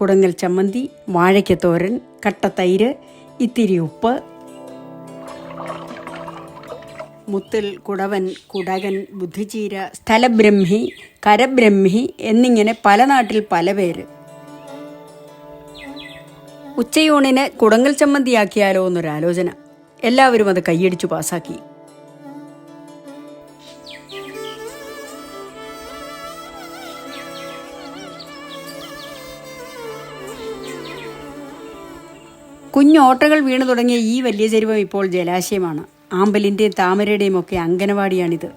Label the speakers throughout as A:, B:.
A: കുടങ്ങൽ ചമ്മന്തി വാഴയ്ക്ക തോരൻ കട്ട തൈര് ഇത്തിരി ഉപ്പ്. മുത്തിൽ കുടവൻ കുടകൻ ബുദ്ധിചീര സ്ഥലബ്രഹ്മി കരബ്രഹ്മി എന്നിങ്ങനെ പല നാട്ടിൽ പല പേര്. ഉച്ചയൂണിന് കുടങ്ങൽ ചമ്മന്തിയാക്കിയാലോ എന്നൊരാലോചന. എല്ലാവരും അത് കൈയടിച്ചു പാസാക്കി. കുഞ്ഞോട്ടകൾ വീണു തുടങ്ങിയ ഈ വലിയ ചരിവം ഇപ്പോൾ ജലാശയമാണ്. ആമ്പലിന്റെയും താമരയുടെയും ഒക്കെ അംഗനവാടിയാണിത്.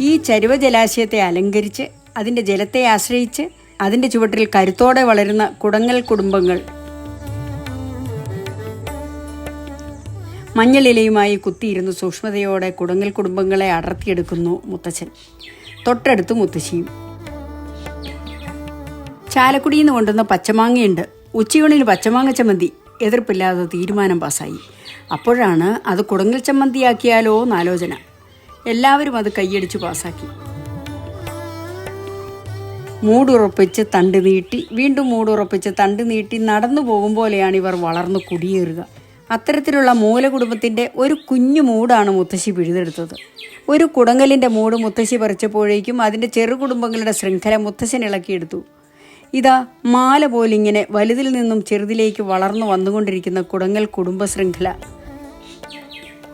A: ഈ ചരുവ ജലാശയത്തെ അലങ്കരിച്ച് അതിന്റെ ജലത്തെ ആശ്രയിച്ച് അതിന്റെ ചുവട്ടിൽ കരുത്തോടെ വളരുന്ന കുടങ്ങൽ കുടുംബങ്ങൾ മഞ്ഞളിലയുമായി കുത്തിയിരുന്ന് സൂക്ഷ്മതയോടെ കുടങ്ങൽ കുടുംബങ്ങളെ അടർത്തിയെടുക്കുന്നു മുത്തച്ഛൻ. തൊട്ടടുത്ത് മുത്തശ്ശിയും. ചാലക്കുടിയിൽ നിന്ന് കൊണ്ടുവന്ന പച്ചമാങ്ങയുണ്ട്. ഉച്ചയൂണിൽ പച്ചമാങ്ങ ചമ്മന്തി. എതിർപ്പില്ലാതെ തീരുമാനം പാസ്സായി അപ്പോഴാണ് അത് കുടങ്ങൽ ചമ്മന്തിയാക്കിയാലോ എന്നാലോചന എല്ലാവരും അത് കൈയടിച്ച് പാസ്സാക്കി മൂടുറപ്പിച്ച് തണ്ട് നീട്ടി വീണ്ടും മൂടുറപ്പിച്ച് തണ്ട് നീട്ടി നടന്നു പോകും പോലെയാണ് ഇവർ വളർന്നു കുടിയേറുക. അത്തരത്തിലുള്ള മൂലകുടുംബത്തിന്റെ ഒരു കുഞ്ഞു മൂടാണ് മുത്തശ്ശി പിഴുതെടുത്തത്. ഒരു കുടങ്ങലിന്റെ മൂട് മുത്തശ്ശി പറിച്ചപ്പോഴേക്കും അതിന്റെ ചെറുകുടുംബങ്ങളുടെ ശൃംഖല മുത്തശ്ശൻ ഇളക്കിയെടുത്തു. ഇതാ മാല പോലിങ്ങനെ വലുതിൽ നിന്നും ചെറുതിലേക്ക് വളർന്നു വന്നുകൊണ്ടിരിക്കുന്ന കുടങ്ങൽ കുടുംബ ശൃംഖല.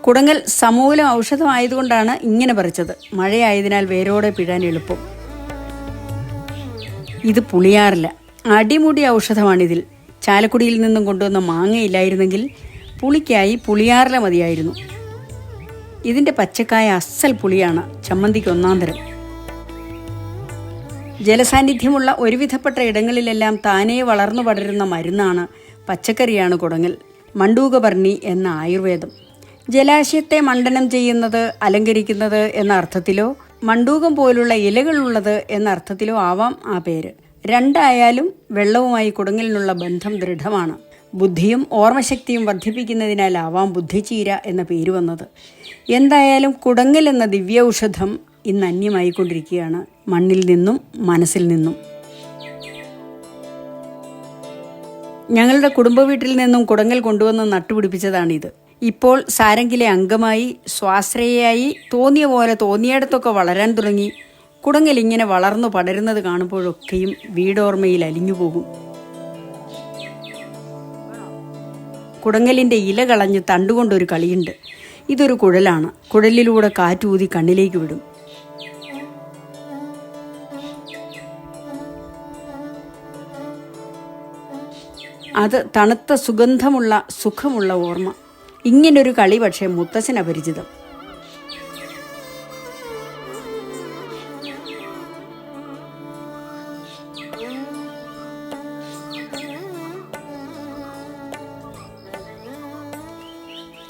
A: കുടങ്ങൽ സമൂലം ഔഷധമായതുകൊണ്ടാണ് ഇങ്ങനെ പറിച്ചത്. മഴയായതിനാൽ വേരോടെ പിഴാൻ എളുപ്പം. ഇത് പുളിയാറില്ല. അടിമുടി ഔഷധമാണിതിൽ. ചാലക്കുടിയിൽ നിന്നും കൊണ്ടുവന്ന മാങ്ങയില്ലായിരുന്നെങ്കിൽ പുളിക്കായി പുളിയാറില മതിയായിരുന്നു. ഇതിന്റെ പച്ചക്കായ അസൽ പുളിയാണ് ചമ്മന്തിക്ക് ഒന്നാം തരം. ജലസാന്നിധ്യമുള്ള ഒരുവിധപ്പെട്ട ഇടങ്ങളിലെല്ലാം താനേ വളർന്നു പടരുന്ന മരുന്നാണ് പച്ചക്കറിയാണ് കുടങ്ങൽ മണ്ടൂകപർണി എന്ന ആയുർവേദം. ജലാശയത്തെ മണ്ഡനം ചെയ്യുന്നത് അലങ്കരിക്കുന്നത് എന്ന അർത്ഥത്തിലോ മണ്ടൂകം പോലുള്ള ഇലകളുള്ളത് എന്ന അർത്ഥത്തിലോ ആവാം ആ പേര്. രണ്ടായാലും വെള്ളവുമായി കുടങ്ങലിനുള്ള ബന്ധം ദൃഢമാണ്. ബുദ്ധിയും ഓർമ്മശക്തിയും വർദ്ധിപ്പിക്കുന്നതിനാലാവാം ബുദ്ധിചീര എന്ന പേര് വന്നത്. എന്തായാലും കുടങ്ങൽ എന്ന ദിവ്യ ഔഷധം ഇന്ന് അന്യമായിക്കൊണ്ടിരിക്കുകയാണ്. മണ്ണിൽ നിന്നും മനസ്സിൽ നിന്നും. ഞങ്ങളുടെ കുടുംബ വീട്ടിൽ നിന്നും കുടങ്ങൽ കൊണ്ടുവന്ന് നട്ടുപിടിപ്പിച്ചതാണിത്. ഇപ്പോൾ സാരംഗിലെ അംഗമായി സ്വാശ്രയയായി തോന്നിയ പോലെ തോന്നിയിടത്തൊക്കെ വളരാൻ തുടങ്ങി. കുടങ്ങൽ ഇങ്ങനെ വളർന്നു പടരുന്നത് കാണുമ്പോഴൊക്കെയും വീടോർമ്മയിൽ അലിഞ്ഞു പോകും കുടങ്ങലിന്റെ ഇല കളഞ്ഞ് തണ്ടുകൊണ്ടൊരു കളിയുണ്ട്. ഇതൊരു കുഴലാണ്. കുഴലിലൂടെ കാറ്റൂതി കണ്ണിലേക്ക് വിടും. അത് തണുത്ത സുഗന്ധമുള്ള സുഖമുള്ള ഓർമ്മ. ഇങ്ങനൊരു കളി പക്ഷേ മുത്തശ്ശന അപരിചിതം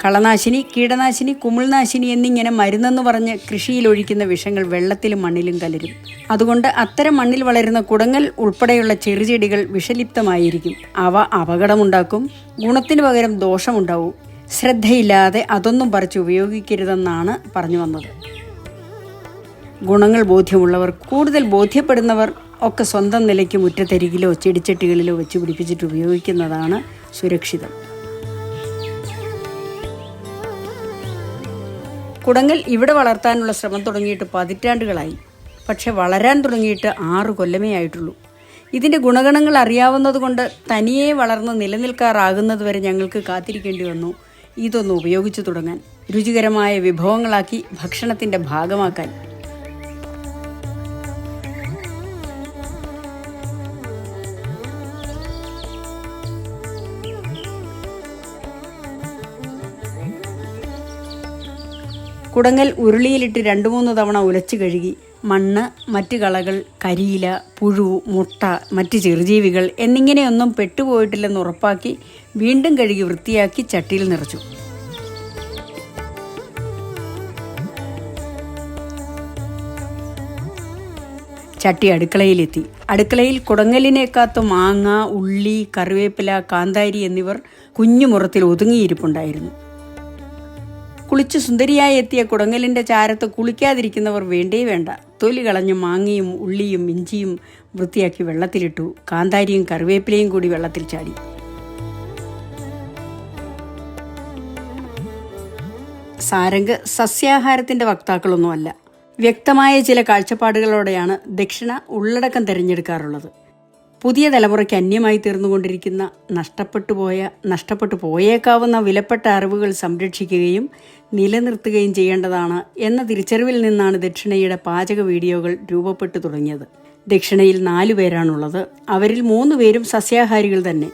A: കളനാശിനി കീടനാശിനി കുമിൾനാശിനി എന്നിങ്ങനെ മരുന്നെന്ന് പറഞ്ഞ് കൃഷിയിൽ ഒഴിക്കുന്ന വിഷങ്ങൾ വെള്ളത്തിലും മണ്ണിലും കലരും. അതുകൊണ്ട് അത്തരം മണ്ണിൽ വളരുന്ന കുടങ്ങൽ ഉൾപ്പെടെയുള്ള ചെറുചെടികൾ വിഷലിപ്തമായിരിക്കും. അവ അപകടമുണ്ടാക്കും. ഗുണത്തിന് പകരം ദോഷമുണ്ടാവും. ശ്രദ്ധയില്ലാതെ അതൊന്നും പറിച്ച് ഉപയോഗിക്കരുതെന്നാണ് പറഞ്ഞു വന്നത്. ഗുണങ്ങൾ ബോധ്യമുള്ളവർ കൂടുതൽ ബോധ്യപ്പെടുന്നവർ ഒക്കെ സ്വന്തം നിലയ്ക്ക് മുറ്റത്തരികിലോ ചെടിച്ചട്ടികളിലോ വെച്ച് പിടിപ്പിച്ചിട്ട് ഉപയോഗിക്കുന്നതാണ് സുരക്ഷിതം. കുടങ്ങൽ ഇവിടെ വളർത്താനുള്ള ശ്രമം തുടങ്ങിയിട്ട് പതിറ്റാണ്ടുകളായി. പക്ഷെ വളരാൻ തുടങ്ങിയിട്ട് ആറു കൊല്ലമേ ആയിട്ടുള്ളൂ. ഇതിന്റെ ഗുണഗണങ്ങൾ അറിയാവുന്നതുകൊണ്ട് തനിയെ വളർന്ന് നിലനിൽക്കാറാകുന്നതുവരെ ഞങ്ങൾക്ക് കാത്തിരിക്കേണ്ടി വന്നു. ഇതൊന്ന് ഉപയോഗിച്ചു തുടങ്ങാൻ. രുചികരമായ വിഭവങ്ങളാക്കി ഭക്ഷണത്തിന്റെ ഭാഗമാക്കാൻ. കുടങ്ങൽ ഉരുളിയിലിട്ട് രണ്ടു മൂന്ന് തവണ ഉലച്ചു കഴുകി. മണ്ണ് മറ്റ് കളകൾ കരിയില പുഴു മുട്ട മറ്റ് ചെറുജീവികൾ എന്നിങ്ങനെയൊന്നും പെട്ടുപോയിട്ടില്ലെന്ന് ഉറപ്പാക്കി വീണ്ടും കഴുകി വൃത്തിയാക്കി ചട്ടിയിൽ നിറച്ചു. ചട്ടി അടുക്കളയിലെത്തി. അടുക്കളയിൽ കുടങ്ങലിനേക്കാത്ത മാങ്ങ ഉള്ളി കറിവേപ്പില കാന്താരി എന്നിവർ കുഞ്ഞുമുറത്തിൽ ഒതുങ്ങിയിരിപ്പുണ്ടായിരുന്നു. കുളിച്ച് സുന്ദരിയായി എത്തിയ കുടങ്ങലിന്റെ ചാരത്ത് കുളിക്കാതിരിക്കുന്നവർ വേണ്ടേ വേണ്ട. തൊലി കളഞ്ഞ് മാങ്ങയും ഉള്ളിയും ഇഞ്ചിയും വൃത്തിയാക്കി വെള്ളത്തിലിട്ടു. കാന്താരിയും കറിവേപ്പിലയും കൂടി വെള്ളത്തിൽ ചാടി. സാരംഗ് സസ്യാഹാരത്തിന്റെ വക്താക്കളൊന്നുമല്ല. വ്യക്തമായ ചില കാഴ്ചപ്പാടുകളോടെയാണ് ദക്ഷിണ ഉള്ളടക്കം തിരഞ്ഞെടുക്കാറുള്ളത്. പുതിയ തലമുറയ്ക്ക് അന്യമായി തീർന്നുകൊണ്ടിരിക്കുന്ന നഷ്ടപ്പെട്ടു പോയ നഷ്ടപ്പെട്ടു പോയേക്കാവുന്ന വിലപ്പെട്ട അറിവുകൾ സംരക്ഷിക്കുകയും നിലനിർത്തുകയും ചെയ്യേണ്ടതാണ് എന്ന തിരിച്ചറിവിൽ നിന്നാണ് ദക്ഷിണയുടെ പാചക വീഡിയോകൾ രൂപപ്പെട്ടു തുടങ്ങിയത്. ദക്ഷിണയിൽ നാലു പേരാണുള്ളത്. അവരിൽ മൂന്ന് പേരും സസ്യാഹാരികൾ തന്നെ.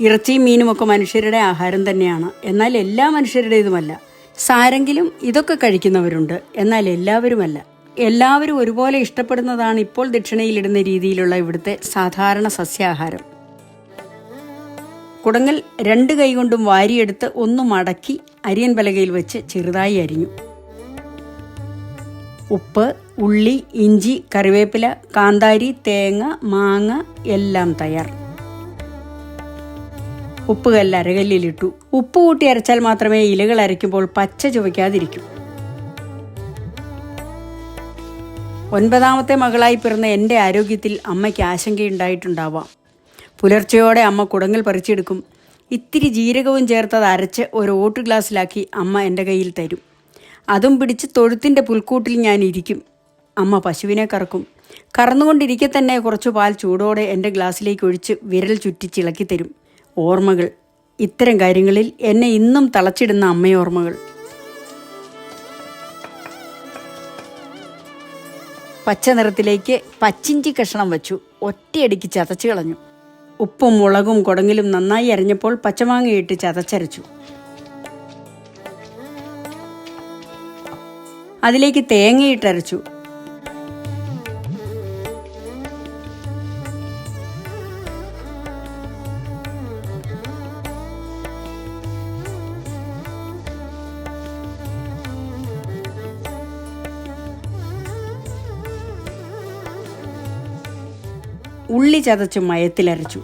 A: ഇറച്ചിയും മീനുമൊക്കെ മനുഷ്യരുടെ ആഹാരം തന്നെയാണ്. എന്നാൽ എല്ലാ മനുഷ്യരുടേതുമല്ല. സാരെങ്കിലും ഇതൊക്കെ കഴിക്കുന്നവരുണ്ട്. എന്നാൽ എല്ലാവരുമല്ല. എല്ലാവരും ഒരുപോലെ ഇഷ്ടപ്പെടുന്നതാണ് ഇപ്പോൾ ദക്ഷിണയിലിടുന്ന രീതിയിലുള്ള ഇവിടുത്തെ സാധാരണ സസ്യാഹാരം. കുടങ്ങൽ രണ്ട് കൈകൊണ്ടും വാരിയെടുത്ത് ഒന്ന് മടക്കി അരിയൻ പലകയിൽ വെച്ച് ചെറുതായി അരിഞ്ഞു. ഉപ്പ് ഉള്ളി ഇഞ്ചി കറിവേപ്പില കാന്താരി തേങ്ങ മാങ്ങ എല്ലാം തയ്യാർ. ഉപ്പ് കല്ല് അരകല്ലിലിട്ടു ഉപ്പ് കൂട്ടി അരച്ചാൽ മാത്രമേ ഇലകൾ അരയ്ക്കുമ്പോൾ പച്ച ചുവയ്ക്കാതിരിക്കൂ. ഒൻപതാമത്തെ മകളായി പിറന്ന എന്റെ ആരോഗ്യത്തിൽ അമ്മയ്ക്ക് ആശങ്കയുണ്ടായിട്ടുണ്ടാവാം. പുലർച്ചയോടെ അമ്മ കുടങ്ങൽ പറിച്ചെടുക്കും. ഇത്തിരി ജീരകവും ചേർത്തത് അരച്ച് ഒരു ഓട്ട് ഗ്ലാസ്സിലാക്കി അമ്മ എന്റെ കയ്യിൽ തരും. അതും പിടിച്ച് തൊഴുത്തിന്റെ പുൽക്കൂട്ടിൽ ഞാൻ ഇരിക്കും. അമ്മ പശുവിനെ കറക്കും. കറന്നുകൊണ്ടിരിക്കെ തന്നെ കുറച്ച് പാൽ ചൂടോടെ എന്റെ ഗ്ലാസ്സിലേക്ക് ഒഴിച്ച് വിരൽ ചുറ്റി തരും. ഓർമ്മകൾ. ഇത്തരം കാര്യങ്ങളിൽ എന്നെ ഇന്നും തളച്ചിടുന്ന അമ്മയോർമ്മകൾ. പച്ച നിറത്തിലേക്ക് പച്ചിഞ്ചി കഷണം വച്ചു. ഒറ്റയടിക്ക് ചതച്ചു കളഞ്ഞു. ഉപ്പും മുളകും കുടങ്ങിലും നന്നായി അരഞ്ഞപ്പോൾ പച്ചമാങ്ങയിട്ട് ചതച്ചരച്ചു. അതിലേക്ക് തേങ്ങയിട്ടരച്ചു ഉള്ളി ചതച്ച് മയത്തിലരച്ചു.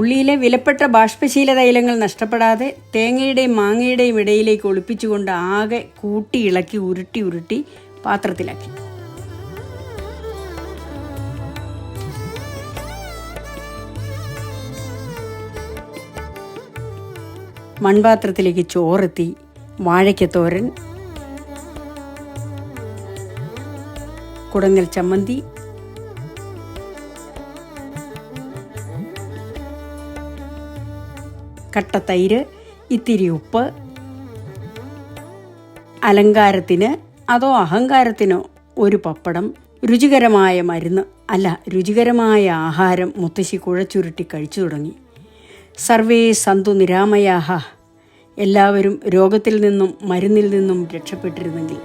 A: ഉള്ളിയിലെ വിലപ്പെട്ട ബാഷ്പശീല തൈലങ്ങൾ നഷ്ടപ്പെടാതെ തേങ്ങയുടെയും മാങ്ങയുടെയും ഇടയിലേക്ക് ഒളിപ്പിച്ചുകൊണ്ട് ആകെ കൂട്ടി ഇളക്കി ഉരുട്ടി ഉരുട്ടി പാത്രത്തിലാക്കി. മൺപാത്രത്തിലേക്ക് ചോറെത്തി വാഴയ്ക്കത്തോരൻ കുടങ്ങൽ ചമ്മന്തി കട്ട തൈര് ഇത്തിരി ഉപ്പ് അലങ്കാരത്തിന് അതോ അഹങ്കാരത്തിനോ ഒരു പപ്പടം രുചികരമായ മരുന്ന് അല്ല രുചികരമായ ആഹാരം മുത്തശ്ശി കുഴച്ചുരുട്ടി കഴിച്ചു തുടങ്ങി. സർവേ സന്തു നിരാമയാഹ. എല്ലാവരും രോഗത്തിൽ നിന്നും മരുന്നിൽ നിന്നും രക്ഷപ്പെട്ടിരുന്നെങ്കിൽ